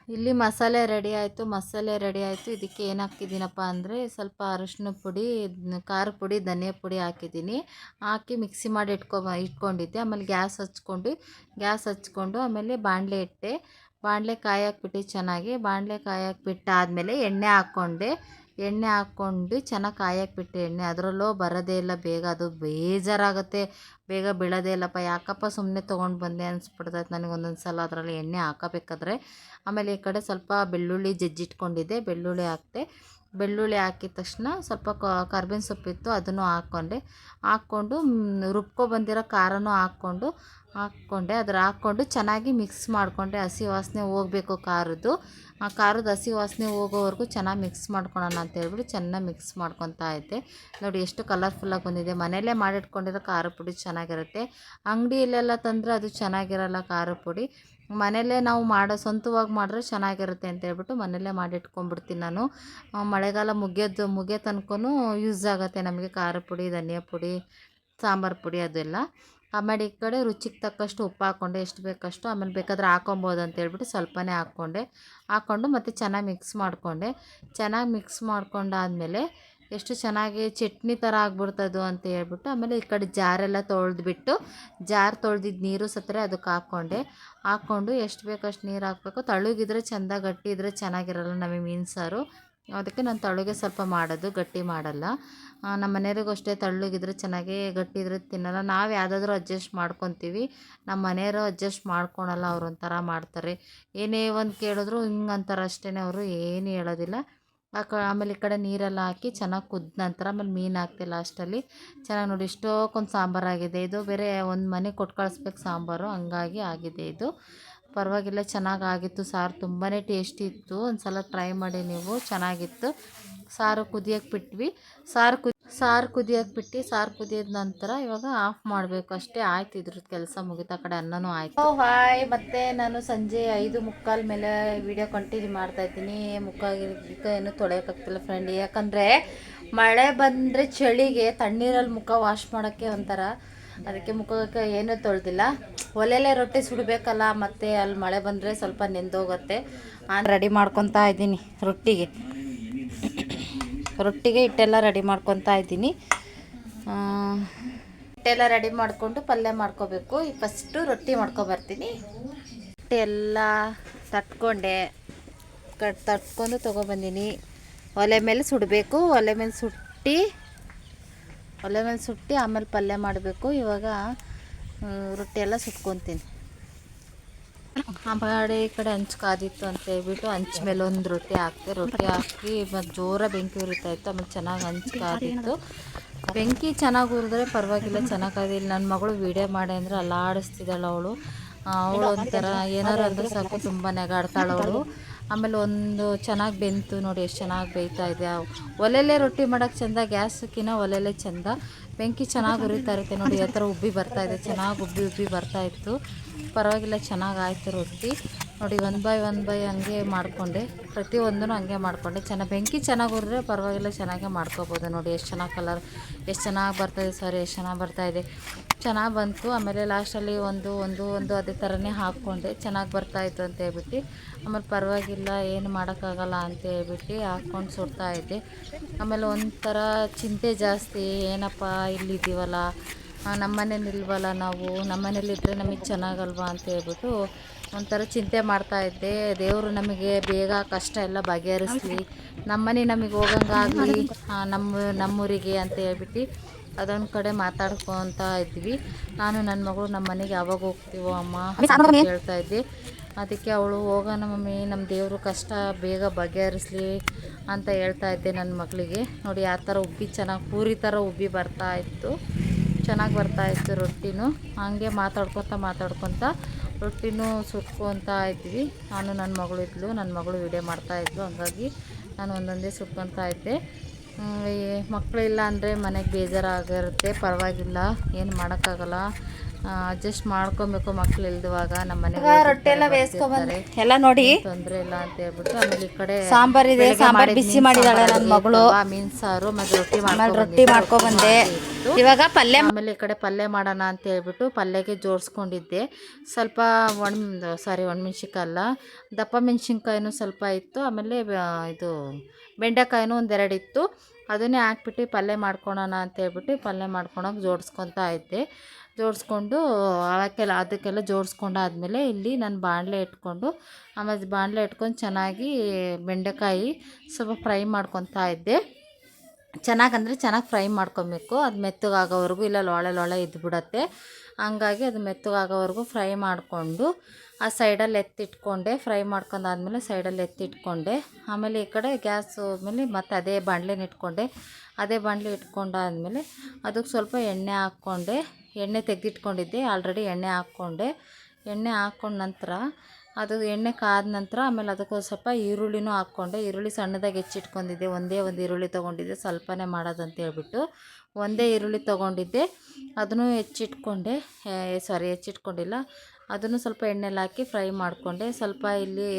ಇಲ್ಲಿ ಮಸಾಲೆ ರೆಡಿ ಆಯಿತು, ಮಸಾಲೆ ರೆಡಿ ಆಯಿತು. ಇದಕ್ಕೆ ಏನು ಹಾಕಿದ್ದೀನಪ್ಪ ಅಂದರೆ ಸ್ವಲ್ಪ ಅರಶಿನ ಪುಡಿ, ಖಾರ ಪುಡಿ, ಧನಿಯಾ ಪುಡಿ ಹಾಕಿದ್ದೀನಿ. ಹಾಕಿ ಮಿಕ್ಸಿ ಮಾಡಿ ಇಟ್ಕೊ, ಇಟ್ಕೊಂಡಿದ್ದೆ. ಆಮೇಲೆ ಗ್ಯಾಸ್ ಹಚ್ಕೊಂಡು ಗ್ಯಾಸ್ ಹಚ್ಕೊಂಡು ಆಮೇಲೆ ಬಾಣಲೆ ಇಟ್ಟೆ. ಬಾಣಲೆ ಕಾಯಿ ಹಾಕ್ಬಿಟ್ಟು ಚೆನ್ನಾಗಿ, ಬಾಣಲೆ ಕಾಯಿ ಹಾಕ್ಬಿಟ್ಟು ಆದಮೇಲೆ ಎಣ್ಣೆ ಹಾಕ್ಕೊಂಡೆ. ಎಣ್ಣೆ ಹಾಕ್ಕೊಂಡು ಚೆನ್ನಾಗಿ ಕಾಯಕ್ಕೆ ಬಿಟ್ಟೆ ಎಣ್ಣೆ ಅದರಲ್ಲೂ ಬರೋದೇ ಇಲ್ಲ ಬೇಗ ಅದು ಬೇಜಾರಾಗುತ್ತೆ. ಬೇಗ ಬೀಳೋದೇ ಇಲ್ಲಪ್ಪ, ಯಾಕಪ್ಪ ಸುಮ್ಮನೆ ತೊಗೊಂಡು ಬಂದೆ ಅನಿಸ್ಬಿಡ್ತೈತೆ ನನಗೆ ಒಂದೊಂದು ಸಲ ಅದರಲ್ಲಿ ಎಣ್ಣೆ ಹಾಕಬೇಕಾದ್ರೆ. ಆಮೇಲೆ ಈ ಕಡೆ ಸ್ವಲ್ಪ ಬೆಳ್ಳುಳ್ಳಿ ಜಜ್ಜಿಟ್ಕೊಂಡಿದ್ದೆ, ಬೆಳ್ಳುಳ್ಳಿ ಹಾಕ್ತೆ ಬೆಳ್ಳುಳ್ಳಿ ಹಾಕಿದ ತಕ್ಷಣ ಸ್ವಲ್ಪ ಕರ್ಬೇವಿನ ಸೊಪ್ಪಿತ್ತು ಅದನ್ನು ಹಾಕ್ಕೊಂಡೆ. ಹಾಕ್ಕೊಂಡು ರುಬ್ಕೊ ಬಂದಿರೋ ಖಾರನೂ ಹಾಕ್ಕೊಂಡು, ಹಾಕ್ಕೊಂಡೆ. ಅದ್ರ ಹಾಕ್ಕೊಂಡು ಚೆನ್ನಾಗಿ ಮಿಕ್ಸ್ ಮಾಡಿಕೊಂಡೆ, ಹಸಿ ವಾಸನೆ ಹೋಗಬೇಕು ಖಾರದ್ದು. ಆ ಖಾರದ ಹಸಿ ವಾಸನೆ ಹೋಗೋವರೆಗೂ ಚೆನ್ನಾಗಿ ಮಿಕ್ಸ್ ಮಾಡ್ಕೊಳೋಣ ಅಂತ ಹೇಳ್ಬಿಟ್ಟು ಚೆನ್ನಾಗಿ ಮಿಕ್ಸ್ ಮಾಡ್ಕೊತಾ ಇದ್ದೆ. ನೋಡಿ ಎಷ್ಟು ಕಲರ್ಫುಲ್ಲಾಗಿ ಬಂದಿದೆ. ಮನೆಯಲ್ಲೇ ಮಾಡಿಟ್ಕೊಂಡಿರೋ ಖಾರ ಪುಡಿ ಚೆನ್ನಾಗಿರುತ್ತೆ. ಅಂಗಡಿಯಲ್ಲೆಲ್ಲ ತಂದರೆ ಅದು ಚೆನ್ನಾಗಿರಲ್ಲ ಖಾರ ಪುಡಿ. ಮನೆಯಲ್ಲೇ ನಾವು ಮಾಡೋ, ಸ್ವಂತವಾಗಿ ಮಾಡಿದ್ರೆ ಚೆನ್ನಾಗಿರುತ್ತೆ ಅಂತ ಹೇಳ್ಬಿಟ್ಟು ಮನೆಯಲ್ಲೇ ಮಾಡಿಟ್ಕೊಂಡ್ಬಿಡ್ತೀನಿ ನಾನು. ಮಳೆಗಾಲ ಮುಗಿಯೋದು, ಮುಗಿಯೋ ತನಕನೂ ಯೂಸ್ ಆಗುತ್ತೆ ನಮಗೆ ಖಾರ ಪುಡಿ, ಧನಿಯಾ ಪುಡಿ, ಸಾಂಬಾರು ಪುಡಿ ಅದೆಲ್ಲ. ಆಮೇಲೆ ಈ ಕಡೆ ರುಚಿಗೆ ತಕ್ಕಷ್ಟು ಉಪ್ಪು ಹಾಕ್ಕೊಂಡೆ, ಎಷ್ಟು ಬೇಕಷ್ಟು ಆಮೇಲೆ ಬೇಕಾದ್ರೆ ಹಾಕೊಬೋದು ಅಂತ ಹೇಳ್ಬಿಟ್ಟು ಸ್ವಲ್ಪನೇ ಹಾಕ್ಕೊಂಡೆ. ಹಾಕ್ಕೊಂಡು ಮತ್ತು ಚೆನ್ನಾಗಿ ಮಿಕ್ಸ್ ಮಾಡಿಕೊಂಡೆ. ಚೆನ್ನಾಗಿ ಮಿಕ್ಸ್ ಮಾಡ್ಕೊಂಡಾದಮೇಲೆ ಎಷ್ಟು ಚೆನ್ನಾಗಿ ಚಟ್ನಿ ಥರ ಆಗ್ಬಿಡ್ತದು ಅಂತ ಹೇಳ್ಬಿಟ್ಟು ಆಮೇಲೆ ಈ ಕಡೆ ಜಾರೆಲ್ಲ ತೊಳೆದ್ಬಿಟ್ಟು, ಜಾರ್ ತೊಳೆದಿದ್ದು ನೀರು ಸತ್ತರೆ ಅದಕ್ಕೆ ಹಾಕ್ಕೊಂಡೆ. ಹಾಕ್ಕೊಂಡು ಎಷ್ಟು ಬೇಕಷ್ಟು ನೀರು ಹಾಕಬೇಕು. ತಳುಗಿದ್ರೆ ಚೆಂದ, ಗಟ್ಟಿ ಇದ್ದರೆ ಚೆನ್ನಾಗಿರಲ್ಲ ನಮಗೆ ಮೀನು ಸಾರು. ಅದಕ್ಕೆ ನಾನು ತಳುಗೆ ಸ್ವಲ್ಪ ಮಾಡೋದು, ಗಟ್ಟಿ ಮಾಡಲ್ಲ. ನಮ್ಮ ಮನೆಯವ್ರಿಗೂ ಅಷ್ಟೇ ತಳ್ಳುಗಿದ್ರೆ ಚೆನ್ನಾಗಿ ಗಟ್ಟಿ ಇದ್ರೆ ತಿನ್ನಲ್ಲ. ನಾವು ಯಾವುದಾದ್ರೂ ಅಡ್ಜಸ್ಟ್ ಮಾಡ್ಕೊತೀವಿ. ನಮ್ಮ ಮನೆಯವರು ಅಡ್ಜಸ್ಟ್ ಮಾಡ್ಕೊಳಲ್ಲ ಅವ್ರು ಒಂಥರ ಮಾಡ್ತಾರೆ. ಏನೇ ಒಂದು ಕೇಳಿದ್ರು ಹಿಂಗೆ ಅಂತಾರೆ ಅಷ್ಟೇ ಅವರು, ಏನು ಹೇಳೋದಿಲ್ಲ. ಆ ಆಮೇಲೆ ಈ ಕಡೆ ನೀರೆಲ್ಲ ಹಾಕಿ ಚೆನ್ನಾಗಿ ಕುದ್ದ ನಂತರ ಆಮೇಲೆ ಮೀನು ಹಾಕ್ತೆ ಲಾಸ್ಟಲ್ಲಿ ಚೆನ್ನಾಗಿ ನೋಡಿ ಇಷ್ಟಕ್ಕೊಂದು ಸಾಂಬಾರಾಗಿದೆ. ಇದು ಬೇರೆ ಒಂದು ಮನೆ ಕೊಟ್ಟು ಕಳಿಸ್ಬೇಕು ಸಾಂಬಾರು. ಹಂಗಾಗಿ ಆಗಿದೆ ಇದು. ಪರವಾಗಿಲ್ಲ, ಚೆನ್ನಾಗಿ ಆಗಿತ್ತು ಸಾರು. ತುಂಬಾ ಟೇಸ್ಟಿ ಇತ್ತು. ಒಂದು ಸಲ ಟ್ರೈ ಮಾಡಿ ನೀವು. ಚೆನ್ನಾಗಿತ್ತು. ಸಾರು ಕುದಿಯೋಕೆ ಬಿಟ್ವಿ. ಸಾರು ಕುದಿ ಸಾರು ಕುದಿಯೋಕೆ ಬಿಟ್ಟು ಸಾರು ಕುದಿಯೋದ ನಂತರ ಇವಾಗ ಆಫ್ ಮಾಡಬೇಕು. ಅಷ್ಟೇ ಆಯ್ತು ಇದ್ರದ್ದು ಕೆಲಸ ಮುಗಿತ. ಕಡೆ ಅನ್ನನೂ ಆಯ್ತು. ಹಾಯ್ ಮತ್ತೆ ನಾನು ಸಂಜೆ ಐದು ಮುಕ್ಕಾಲ್ ಮೇಲೆ ವಿಡಿಯೋ ಕಂಟಿನ್ಯೂ ಮಾಡ್ತಾ ಇದ್ದೀನಿ. ಮುಖ ಏನು ತೊಳೆಯೋಕ್ಕಾಗ್ತಿಲ್ಲ ಫ್ರೆಂಡ್ ಯಾಕಂದರೆ ಮಳೆ ಬಂದರೆ ಚಳಿಗೆ ತಣ್ಣೀರಲ್ಲಿ ಮುಖ ವಾಶ್ ಮಾಡೋಕ್ಕೆ ಒಂಥರ ಅದಕ್ಕೆ ಮುಖಕ್ಕೆ ಏನೂ ತೊಳೆದಿಲ್ಲ. ಒಲೆಯಲ್ಲೇ ರೊಟ್ಟಿ ಸುಡಬೇಕಲ್ಲ, ಮತ್ತು ಅಲ್ಲಿ ಮಳೆ ಬಂದರೆ ಸ್ವಲ್ಪ ನೆಂದೋಗುತ್ತೆ. ನಾನು ರೆಡಿ ಮಾಡ್ಕೊತಾ ಇದ್ದೀನಿ ರೊಟ್ಟಿಗೆ. ರೊಟ್ಟಿಗೆ ಹಿಟ್ಟೆಲ್ಲ ರೆಡಿ ಮಾಡ್ಕೊತಾ ಇದ್ದೀನಿ. ಹಿಟ್ಟೆಲ್ಲ ರೆಡಿ ಮಾಡಿಕೊಂಡು ಪಲ್ಯ ಮಾಡ್ಕೋಬೇಕು. ಈ ಫಸ್ಟು ರೊಟ್ಟಿ ಮಾಡ್ಕೊಬರ್ತೀನಿ. ಹಿಟ್ಟೆಲ್ಲ ತಟ್ಕೊಂಡೆ. ಕಟ್ ತಟ್ಕೊಂಡು ತೊಗೊಬಂದಿನಿ. ಒಲೆ ಮೇಲೆ ಸುಡಬೇಕು. ಒಲೆ ಮೇಲೆ ಸುಟ್ಟಿ, ಒಲೆ ಮೇಲೆ ಸುಟ್ಟು ಆಮೇಲೆ ಪಲ್ಯ ಮಾಡಬೇಕು. ಇವಾಗ ರೊಟ್ಟಿ ಎಲ್ಲ ಸುಟ್ಕೊತೀನಿ. ಆ ಕಡೆ ಈ ಕಡೆ ಹಂಚು ಕಾದಿತ್ತು ಅಂತ ಹೇಳ್ಬಿಟ್ಟು ಹಂಚ್ ಮೇಲೆ ಒಂದು ರೊಟ್ಟಿ ಹಾಕ್ತೆ ರೊಟ್ಟಿ ಹಾಕಿ ಮತ್ತು ಜೋರ ಬೆಂಕಿ ಉರಿತಾ ಇತ್ತು, ಆಮೇಲೆ ಚೆನ್ನಾಗಿ ಹಂಚು ಕಾದಿತ್ತು ಬೆಂಕಿ ಚೆನ್ನಾಗಿ ಉರಿದ್ರೆ ಪರವಾಗಿಲ್ಲ, ಚೆನ್ನಾಗಿ ಕಾದಿಲ್ಲ ನನ್ನ ಮಗಳು ವೀಡಿಯೋ ಮಾಡಿ ಅಂದರೆ ಅಲ್ಲಾಡಿಸ್ತಿದ್ದಾಳೆ ಅವಳು. ಅವಳು ಒಂಥರ ಏನಾರು ಅಂದರೆ ಸಾಕು ತುಂಬ ನೆಗಾಡ್ತಾಳೆ ಅವಳು. ಆಮೇಲೆ ಒಂದು ಚೆನ್ನಾಗಿ ಬೆಂತು ನೋಡಿ, ಎಷ್ಟು ಚೆನ್ನಾಗಿ ಬೇಯ್ತಾ ಇದೆ. ಒಲೆಯಲ್ಲೇ ರೊಟ್ಟಿ ಮಾಡೋಕ್ಕೆ ಚೆಂದ ಗ್ಯಾಸ್ಕಿನ ಒಲೆಯಲ್ಲೇ ಚಂದ. ಬೆಂಕಿ ಚೆನ್ನಾಗಿ ಉರಿತಾ ಇರುತ್ತೆ ನೋಡಿ ಯಾವ ಥರ ಉಬ್ಬಿ ಬರ್ತಾ ಇದೆ. ಚೆನ್ನಾಗಿ ಉಬ್ಬಿ ಉಬ್ಬಿ ಬರ್ತಾ ಇತ್ತು. ಪರವಾಗಿಲ್ಲ, ಚೆನ್ನಾಗಿ ಆಯಿತು ರೊಟ್ಟಿ. ನೋಡಿ ಒನ್ ಬೈ ಒನ್ ಬೈ ಹಂಗೆ ಮಾಡಿಕೊಂಡೆ. ಪ್ರತಿಯೊಂದೂ ಹಂಗೆ ಮಾಡಿಕೊಂಡೆ. ಚೆನ್ನಾಗಿ ಬೆಂಕಿ ಚೆನ್ನಾಗಿ ಉರಿದ್ರೆ ಪರವಾಗಿಲ್ಲ, ಚೆನ್ನಾಗೇ ಮಾಡ್ಕೋಬೋದು. ನೋಡಿ, ಎಷ್ಟು ಚೆನ್ನಾಗಿ ಕಲರ್ ಎಷ್ಟು ಚೆನ್ನಾಗಿ ಬರ್ತಾಯಿದೆ ಸಾರಿ ಎಷ್ಟು ಚೆನ್ನಾಗಿ ಬರ್ತಾಯಿದೆ ಚೆನ್ನಾಗಿ ಬಂತು. ಆಮೇಲೆ ಲಾಸ್ಟಲ್ಲಿ ಒಂದು ಒಂದು ಒಂದು ಅದೇ ಥರನೇ ಹಾಕ್ಕೊಂಡೆ. ಚೆನ್ನಾಗಿ ಬರ್ತಾಯಿತ್ತು ಅಂತ ಹೇಳ್ಬಿಟ್ಟು. ಆಮೇಲೆ ಪರವಾಗಿಲ್ಲ, ಏನು ಮಾಡೋಕ್ಕಾಗಲ್ಲ ಅಂತ ಹೇಳ್ಬಿಟ್ಟು ಹಾಕ್ಕೊಂಡು ಸುಡ್ತಾ ಇದ್ದೆ. ಆಮೇಲೆ ಒಂಥರ ಚಿಂತೆ ಜಾಸ್ತಿ, ಏನಪ್ಪ ಇಲ್ಲಿದ್ದೀವಲ್ಲ? ನಮ್ಮ ಮನೇಲಿಲ್ವಲ್ಲ ನಾವು? ನಮ್ಮ ಮನೇಲಿದ್ದರೆ ನಮಗೆ ಚೆನ್ನಾಗಲ್ವಾ ಅಂತ ಹೇಳ್ಬಿಟ್ಟು ಒಂಥರ ಚಿಂತೆ ಮಾಡ್ತಾ ಇದ್ದೆ. ದೇವರು ನಮಗೆ ಬೇಗ ಕಷ್ಟ ಎಲ್ಲ ಬಗೆಹರಿಸ್ಲಿ. ನಮ್ಮನೆ ನಮಗೆ ಹೋಗಂಗಾಗಲಿ. ನಮ್ಮ, ನಮ್ಮೂರಿಗೆ ಅಂತ ಹೇಳ್ಬಿಟ್ಟು ಅದೊಂದು ಕಡೆ ಮಾತಾಡ್ಕೊತ ಇದ್ವಿ. ನಾನು ನನ್ನ ಮಗಳು ನಮ್ಮ ಮನೆಗೆ ಯಾವಾಗ ಹೋಗ್ತೀವೋ ಅಮ್ಮ ಅಂತ ಹೇಳ್ತಾ ಇದ್ದೆ ಅದಕ್ಕೆ ಅವಳು ಹೋಗೋಣ ಮಮ್ಮಿ ನಮ್ಮ ದೇವರು ಕಷ್ಟ ಬೇಗ ಬಗೆಹರಿಸ್ಲಿ ಅಂತ ಹೇಳ್ತಾ ಇದ್ದೆ ನನ್ನ ಮಗಳಿಗೆ. ನೋಡಿ ಆ ಥರ ಉಬ್ಬಿ ಚೆನ್ನಾಗಿ ಪೂರಿ ಥರ ಉಬ್ಬಿ ಬರ್ತಾ ಇತ್ತು. ಚೆನ್ನಾಗಿ ಬರ್ತಾ ಇತ್ತು ರೊಟ್ಟಿನೂ. ಹಾಗೆ ಮಾತಾಡ್ಕೊತ ಮಾತಾಡ್ಕೊತ ರೊಟ್ಟಿನೂ ಸುಟ್ಕೊತಾ ಇದ್ವಿ. ನಾನು ನನ್ನ ಮಗಳು ಇದ್ಲು ನನ್ನ ಮಗಳು ವಿಡಿಯೋ ಮಾಡ್ತಾಯಿದ್ಲು ಹಂಗಾಗಿ ನಾನು ಒಂದೊಂದೇ ಸುಟ್ಕೊತಾ ಇದ್ದೆ. ಮಕ್ಕಳಿಲ್ಲ ಅಂದರೆ ಮನೆಗೆ ಬೇಜಾರಾಗಿರುತ್ತೆ ಪರವಾಗಿಲ್ಲ ಏನು ಮಾಡೋಕ್ಕಾಗಲ್ಲ. ಅಡ್ಜಸ್ಟ್ ಮಾಡ್ಕೊಬೇಕು ಮಕ್ಳು ಇಲ್ದುವಾಗ ನಮ್ಮ ಮನೆಗೆ ರೊಟ್ಟಿ ಎಲ್ಲ ಬೇಯಿಸ್ಕೊಬಂದ್ರೆ ಎಲ್ಲ ನೋಡಿ. ತೊಂದರೆ ಇಲ್ಲ ಅಂತ ಹೇಳ್ಬಿಟ್ಟು ಆಮೇಲೆ ಈ ಕಡೆ ಸಾಂಬಾರ್ ಇದೆ ಸಾಂಬಾರ್ ಬಿಸಿ ಮಾಡಿದಾಳೆ ನನ್ನ ಮಗಳು. ಮೀನ್ ಸಾರು ಮತ್ತೆ ರೊಟ್ಟಿ ರೊಟ್ಟಿ ಮಾಡ್ಕೊಬಂದೆ ಇವಾಗ ಪಲ್ಯ ಆಮೇಲೆ ಈ ಕಡೆ ಪಲ್ಯ ಮಾಡೋಣ ಅಂತ ಹೇಳ್ಬಿಟ್ಟು ಪಲ್ಯಗೆ ಜೋಡಿಸ್ಕೊಂಡಿದ್ದೆ. ಸ್ವಲ್ಪ ಒಣ ಸಾರಿ ಒಣಮೆಣ್ಸಿನ್ಕಾಯಿ ಅಲ್ಲ ದಪ್ಪ ಮೆಣಸಿನ್ಕಾಯಿನೂ ಸ್ವಲ್ಪ ಇತ್ತು ಆಮೇಲೆ ಇದು ಬೆಂಡೆಕಾಯಿನೂ ಒಂದೆರಡು ಇತ್ತು ಅದನ್ನೇ ಹಾಕ್ಬಿಟ್ಟು ಪಲ್ಯ ಮಾಡ್ಕೊಳೋಣ ಅಂತ ಹೇಳ್ಬಿಟ್ಟು ಪಲ್ಯ ಮಾಡ್ಕೊಳಕ್ಕೆ ಜೋಡಿಸ್ಕೊತಾ ಇದ್ದೆ. ಜೋಡಿಸ್ಕೊಂಡು ಅವಕ್ಕೆಲ್ಲ ಅದಕ್ಕೆಲ್ಲ ಜೋಡಿಸ್ಕೊಂಡಾದ್ಮೇಲೆ ಇಲ್ಲಿ ನಾನು ಬಾಣಲೆ ಇಟ್ಕೊಂಡು, ಆಮೇಲೆ ಬಾಣಲೆ ಇಟ್ಕೊಂಡು ಚೆನ್ನಾಗಿ ಬೆಂಡೆಕಾಯಿ ಸ್ವಲ್ಪ ಫ್ರೈ ಮಾಡ್ಕೊತಾ ಇದ್ದೆ. ಚೆನ್ನಾಗಿ ಅಂದರೆ ಚೆನ್ನಾಗಿ ಫ್ರೈ ಮಾಡ್ಕೊಬೇಕು. ಅದು ಮೆತ್ತಗಾಗೋವರೆಗೂ ಇಲ್ಲ ಲೊಳೆ ಲೊಳೆ ಇದ್ಬಿಡತ್ತೆ. ಹಂಗಾಗಿ ಅದು ಮೆತ್ತಗಾಗೋವರೆಗೂ ಫ್ರೈ ಮಾಡಿಕೊಂಡು ಆ ಸೈಡಲ್ಲಿ ಎತ್ತಿಟ್ಕೊಂಡೆ. ಫ್ರೈ ಮಾಡ್ಕೊಂಡಾದ್ಮೇಲೆ ಸೈಡಲ್ಲಿ ಎತ್ತಿಟ್ಕೊಂಡೆ. ಆಮೇಲೆ ಈ ಕಡೆ ಗ್ಯಾಸ್ ಮೇಲೆ ಮತ್ತೆ ಅದೇ ಬಾಣಲೆನ ಇಟ್ಕೊಂಡೆ. ಅದೇ ಬಾಣಲೆ ಇಟ್ಕೊಂಡಾದ್ಮೇಲೆ ಅದಕ್ಕೆ ಸ್ವಲ್ಪ ಎಣ್ಣೆ ಹಾಕ್ಕೊಂಡೆ. ಎಣ್ಣೆ ತೆಗೆದಿಟ್ಕೊಂಡಿದ್ದೆ. ಆಲ್ರೆಡಿ ಎಣ್ಣೆ ಹಾಕ್ಕೊಂಡೆ. ಎಣ್ಣೆ ಹಾಕ್ಕೊಂಡ ನಂತರ ಅದು ಎಣ್ಣೆ ಕಾದ ನಂತರ ಆಮೇಲೆ ಅದಕ್ಕೆ ಸ್ವಲ್ಪ ಈರುಳ್ಳಿನೂ ಹಾಕ್ಕೊಂಡೆ. ಈರುಳ್ಳಿ ಸಣ್ಣದಾಗಿ ಹೆಚ್ಚಿಟ್ಕೊಂಡಿದ್ದೆ. ಒಂದೇ ಒಂದು ಈರುಳ್ಳಿ ತೊಗೊಂಡಿದ್ದೆ. ಸ್ವಲ್ಪನೇ ಮಾಡೋದಂತ ಹೇಳ್ಬಿಟ್ಟು ಒಂದೇ ಈರುಳ್ಳಿ ತೊಗೊಂಡಿದ್ದೆ. ಅದನ್ನು ಹೆಚ್ಚಿಟ್ಕೊಂಡೆ. ಸಾರಿ, ಹೆಚ್ಚಿಟ್ಕೊಂಡಿಲ್ಲ. ಅದನ್ನು ಸ್ವಲ್ಪ ಎಣ್ಣೆಲಿ ಹಾಕಿ ಫ್ರೈ ಮಾಡಿಕೊಂಡೆ. ಸ್ವಲ್ಪ ಇಲ್ಲಿ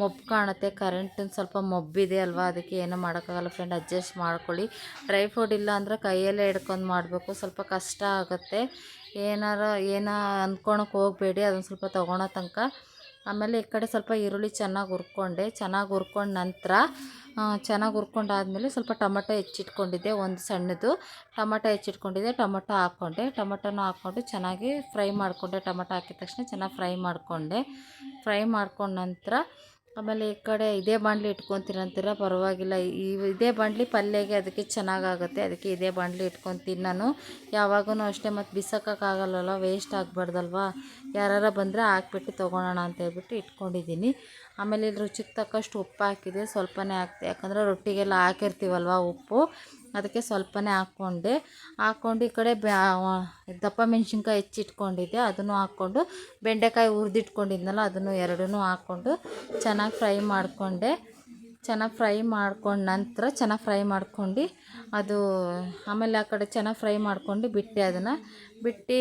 ಮೊಬ್ಬು ಕಾಣುತ್ತೆ. ಕರೆಂಟಿನ ಸ್ವಲ್ಪ ಮೊಬ್ಬಿದೆ ಅಲ್ವಾ? ಅದಕ್ಕೆ ಏನೂ ಮಾಡೋಕ್ಕಾಗಲ್ಲ. ಫ್ರೆಂಡ್, ಅಡ್ಜಸ್ಟ್ ಮಾಡ್ಕೊಳ್ಳಿ. ಡ್ರೈ ಫ್ರೂಟ್ ಇಲ್ಲ ಅಂದರೆ ಕೈಯಲ್ಲೇ ಹಿಡ್ಕೊಂಡು ಮಾಡಬೇಕು. ಸ್ವಲ್ಪ ಕಷ್ಟ ಆಗುತ್ತೆ. ಏನಾರ, ಏನೋ ಅಂದ್ಕೊಳಕ್ಕೆ ಹೋಗಬೇಡಿ. ಅದನ್ನು ಸ್ವಲ್ಪ ತೊಗೊಳೋ ತನಕ. ಆಮೇಲೆ ಈ ಕಡೆ ಸ್ವಲ್ಪ ಈರುಳ್ಳಿ ಚೆನ್ನಾಗಿ ಹುರ್ಕೊಂಡೆ. ಚೆನ್ನಾಗಿ ಹುರ್ಕೊಂಡ ನಂತರ ಚೆನ್ನಾಗಿ ಹುರ್ಕೊಂಡಾದ್ಮೇಲೆ ಸ್ವಲ್ಪ ಟೊಮೆಟೊ ಹೆಚ್ಚಿಟ್ಕೊಂಡಿದ್ದೆ, ಒಂದು ಸಣ್ಣದು. ಟೊಮೆಟೊ ಹೆಚ್ಚಿಟ್ಕೊಂಡಿದ್ದೆ, ಟೊಮೆಟೊ ಹಾಕ್ಕೊಂಡೆ ಟೊಮೆಟೊನೂ ಹಾಕ್ಕೊಂಡು ಚೆನ್ನಾಗಿ ಫ್ರೈ ಮಾಡಿಕೊಂಡೆ. ಟೊಮೆಟೊ ಹಾಕಿದ ತಕ್ಷಣ ಚೆನ್ನಾಗಿ ಫ್ರೈ ಮಾಡಿಕೊಂಡೆ. ಫ್ರೈ ಮಾಡ್ಕೊಂಡ ನಂತರ ಆಮೇಲೆ ಈ ಕಡೆ ಇದೇ ಬಾಂಡ್ಲಿ ಇಟ್ಕೊತೀನಿ ಅಂತೀರ ಪರವಾಗಿಲ್ಲ. ಈ ಇದೇ ಬಾಂಡ್ಲಿ ಪಲ್ಯಗೆ ಅದಕ್ಕೆ ಚೆನ್ನಾಗಾಗುತ್ತೆ. ಅದಕ್ಕೆ ಇದೇ ಬಾಂಡ್ಲಿ ಇಟ್ಕೊತೀನಿ ನಾನು. ಯಾವಾಗೂ ಅಷ್ಟೇ, ಮತ್ತು ಬಿಸಾಕೋಕ್ಕಾಗಲ್ಲಲ್ಲ ವೇಸ್ಟ್ ಆಗಬಾರ್ದಲ್ವ? ಯಾರಾರ ಬಂದರೆ ಹಾಕ್ಬಿಟ್ಟು ತೊಗೊಳೋಣ ಅಂತ ಹೇಳ್ಬಿಟ್ಟು ಇಟ್ಕೊಂಡಿದ್ದೀನಿ. ಆಮೇಲೆ ಇಲ್ಲಿ ರುಚಿಗೆ ತಕ್ಕಷ್ಟು ಉಪ್ಪು ಹಾಕಿದೆ, ಸ್ವಲ್ಪನೇ ಹಾಕ್ತೆ ಯಾಕಂದರೆ ರೊಟ್ಟಿಗೆಲ್ಲ ಹಾಕಿರ್ತೀವಲ್ವ ಉಪ್ಪು? ಅದಕ್ಕೆ ಸ್ವಲ್ಪನೇ ಹಾಕ್ಕೊಂಡೆ. ಹಾಕ್ಕೊಂಡು ಈ ಕಡೆ ದಪ್ಪ ಮೆಣಸಿನ್ಕಾಯಿ ಹೆಚ್ಚಿಟ್ಕೊಂಡಿದ್ದೆ. ಅದನ್ನು ಹಾಕ್ಕೊಂಡು ಬೆಂಡೆಕಾಯಿ ಹುರಿದಿಟ್ಕೊಂಡಿದ್ನಲ್ಲ, ಅದನ್ನು ಎರಡನ್ನೂ ಹಾಕ್ಕೊಂಡು ಚೆನ್ನಾಗಿ ಫ್ರೈ ಮಾಡಿಕೊಂಡೆ. ಚೆನ್ನಾಗಿ ಫ್ರೈ ಮಾಡ್ಕೊಂಡ ನಂತರ ಚೆನ್ನಾಗಿ ಫ್ರೈ ಮಾಡ್ಕೊಂಡು ಅದು ಆಮೇಲೆ ಆ ಕಡೆ ಚೆನ್ನಾಗಿ ಫ್ರೈ ಮಾಡ್ಕೊಂಡು ಬಿಟ್ಟೆ ಅದನ್ನು. ಬಿಟ್ಟು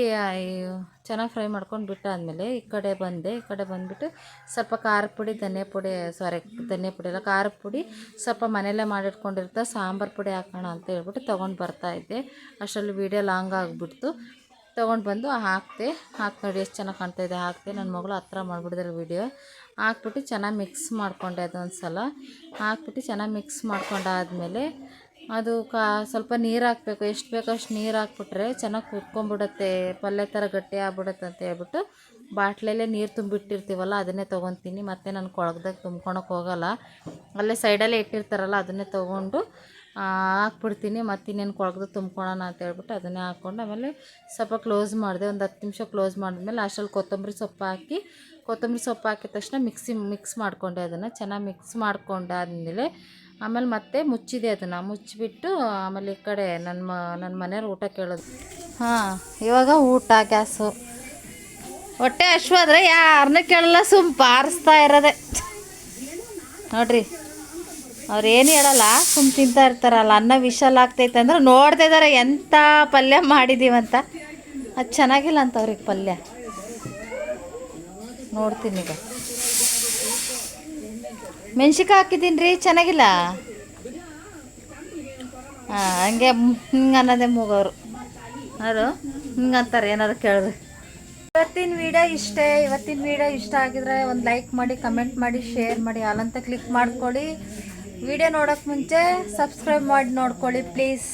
ಚೆನ್ನಾಗಿ ಫ್ರೈ ಮಾಡ್ಕೊಂಡು ಬಿಟ್ಟಾದಮೇಲೆ ಈ ಕಡೆ ಬಂದೆ. ಈ ಕಡೆ ಬಂದುಬಿಟ್ಟು ಸ್ವಲ್ಪ ಖಾರ ಪುಡಿ, ಧನಿಯಾ ಪುಡಿ, ಸಾರಿ, ಧನಿಯಾ ಪುಡಿ ಅಲ್ಲ ಖಾರ ಪುಡಿ ಸ್ವಲ್ಪ ಮನೆಯಲ್ಲೇ ಮಾಡಿಟ್ಕೊಂಡಿರ್ತಾ ಸಾಂಬಾರು ಪುಡಿ ಹಾಕೋಣ ಅಂತ ಹೇಳ್ಬಿಟ್ಟು ತೊಗೊಂಡು ಬರ್ತಾಯಿದ್ದೆ ಅಷ್ಟರಲ್ಲಿ ವೀಡಿಯೋ ಲಾಂಗ್ ಆಗಿಬಿಡ್ತು. ತೊಗೊಂಡು ಬಂದು ಹಾಕಿದೆ, ಹಾಕಿ ನೋಡಿ ಎಷ್ಟು ಚೆನ್ನಾಗಿ ಕಾಣ್ತಾಯಿದೆ ಹಾಕಿದೆ ನನ್ನ ಮಗಳು ಹತ್ರ ಮಾಡಿಬಿಡಿದ್ರೆ ವೀಡಿಯೋ ಹಾಕ್ಬಿಟ್ಟು ಚೆನ್ನಾಗಿ ಮಿಕ್ಸ್ ಮಾಡಿಕೊಂಡೆ ಅದೊಂದು ಸಲ ಹಾಕ್ಬಿಟ್ಟು ಚೆನ್ನಾಗಿ ಮಿಕ್ಸ್ ಮಾಡ್ಕೊಂಡಾದ್ಮೇಲೆ ಅದು ಕಾ, ಸ್ವಲ್ಪ ನೀರು ಹಾಕಬೇಕು. ಎಷ್ಟು ಬೇಕೋ ಅಷ್ಟು ನೀರು ಹಾಕ್ಬಿಟ್ರೆ ಚೆನ್ನಾಗಿ ಕುದ್ಕೊಂಬಿಡುತ್ತೆ ಪಲ್ಯ ಥರ ಗಟ್ಟಿ ಆಗ್ಬಿಡುತ್ತೆ ಅಂತ ಹೇಳ್ಬಿಟ್ಟು ಬಾಟ್ಲಲ್ಲೇ ನೀರು ತುಂಬಿಟ್ಟಿರ್ತೀವಲ್ಲ, ಅದನ್ನೇ ತೊಗೊತೀನಿ. ಮತ್ತು ನಾನು ಕೊಳಗ್ದಾಗ ತುಂಬ್ಕೊಳಕ್ಕೆ ಹೋಗಲ್ಲ. ಅಲ್ಲೇ ಸೈಡಲ್ಲೇ ಇಟ್ಟಿರ್ತಾರಲ್ಲ, ಅದನ್ನೇ ತೊಗೊಂಡು ಹಾಕ್ಬಿಡ್ತೀನಿ. ಮತ್ತು ಇನ್ನೇನು ಕೊಳಗ್ದಾಗ ತುಂಬ್ಕೊಳೋಣ ಅಂತ ಹೇಳ್ಬಿಟ್ಟು ಅದನ್ನೇ ಹಾಕ್ಕೊಂಡು, ಆಮೇಲೆ ಸ್ವಲ್ಪ ಕ್ಲೋಸ್ ಮಾಡಿದೆ. ಒಂದು ಹತ್ತು ನಿಮಿಷ ಕ್ಲೋಸ್ ಮಾಡಿದ್ಮೇಲೆ ಲಾಸ್ಟಲ್ಲಿ ಕೊತ್ತಂಬರಿ ಸೊಪ್ಪು ಹಾಕಿ, ಕೊತ್ತಂಬರಿ ಸೊಪ್ಪು ಹಾಕಿದ ತಕ್ಷಣ ಮಿಕ್ಸಿ, ಮಿಕ್ಸ್ ಮಾಡಿಕೊಂಡೆ ಅದನ್ನು. ಚೆನ್ನಾಗಿ ಮಿಕ್ಸ್ ಮಾಡ್ಕೊಂಡಾದ್ಮೇಲೆ ಆಮೇಲೆ ಮತ್ತೆ ಮುಚ್ಚಿದೆ ಅದನ್ನು. ಮುಚ್ಚಿಬಿಟ್ಟು, ಆಮೇಲೆ ಈ ಕಡೆ ನನ್ನ ಮ ನನ್ನ ಮನೆಯವ್ರು ಊಟ ಕೇಳೋದು. ಹಾಂ, ಇವಾಗ ಊಟ, ಗ್ಯಾಸು. ಹೊಟ್ಟೆ ಹಶ್ವಾದ್ರೆ ಯಾರನ್ನ ಕೇಳಲ್ಲ, ಸುಮ್ ಪಾರಿಸ್ತಾ ಇರೋದೆ. ನೋಡ್ರಿ, ಅವ್ರು ಏನು ಹೇಳಲ್ಲ, ಸುಮ್ ತಿಂತಾ ಇರ್ತಾರಲ್ಲ, ಅನ್ನ ವಿಶಾಲ ಆಗ್ತೈತೆ ಅಂದ್ರೆ ನೋಡ್ತಾ ಇದ್ದಾರೆ ಎಂಥ ಪಲ್ಯ ಮಾಡಿದ್ದೀವಂತ ಅದು ಚೆನ್ನಾಗಿಲ್ಲ ಅಂತ ಅವ್ರಿಗೆ ಪಲ್ಯ. ನೋಡ್ತೀನಿ ಈಗ. ಮೆಣ್ಸಿಕಾಯಿ ಹಾಕಿದ್ದೀನಿ ರೀ ಚೆನ್ನಾಗಿಲ್ಲ? ಹಾಂ, ಹಂಗೆ ಹಿಂಗೆ ಅನ್ನೋದೇ ಮೂಗವರು. ಅವರು ಹಿಂಗಂತಾರೆ, ಏನಾದ್ರು ಕೇಳಿದ್ರೆ. ಇವತ್ತಿನ ವಿಡಿಯೋ ಇಷ್ಟೇ. ಇವತ್ತಿನ ವಿಡಿಯೋ ಇಷ್ಟ ಆಗಿದ್ರೆ ಒಂದು ಲೈಕ್ ಮಾಡಿ ಕಮೆಂಟ್ ಮಾಡಿ ಶೇರ್ ಮಾಡಿ ಅಲ್ಲಂತ ಕ್ಲಿಕ್ ಮಾಡ್ಕೊಳ್ಳಿ. ವಿಡಿಯೋ ನೋಡೋಕ್ಕೆ ಮುಂಚೆ ಸಬ್ಸ್ಕ್ರೈಬ್ ಮಾಡಿ ನೋಡ್ಕೊಳ್ಳಿ ಪ್ಲೀಸ್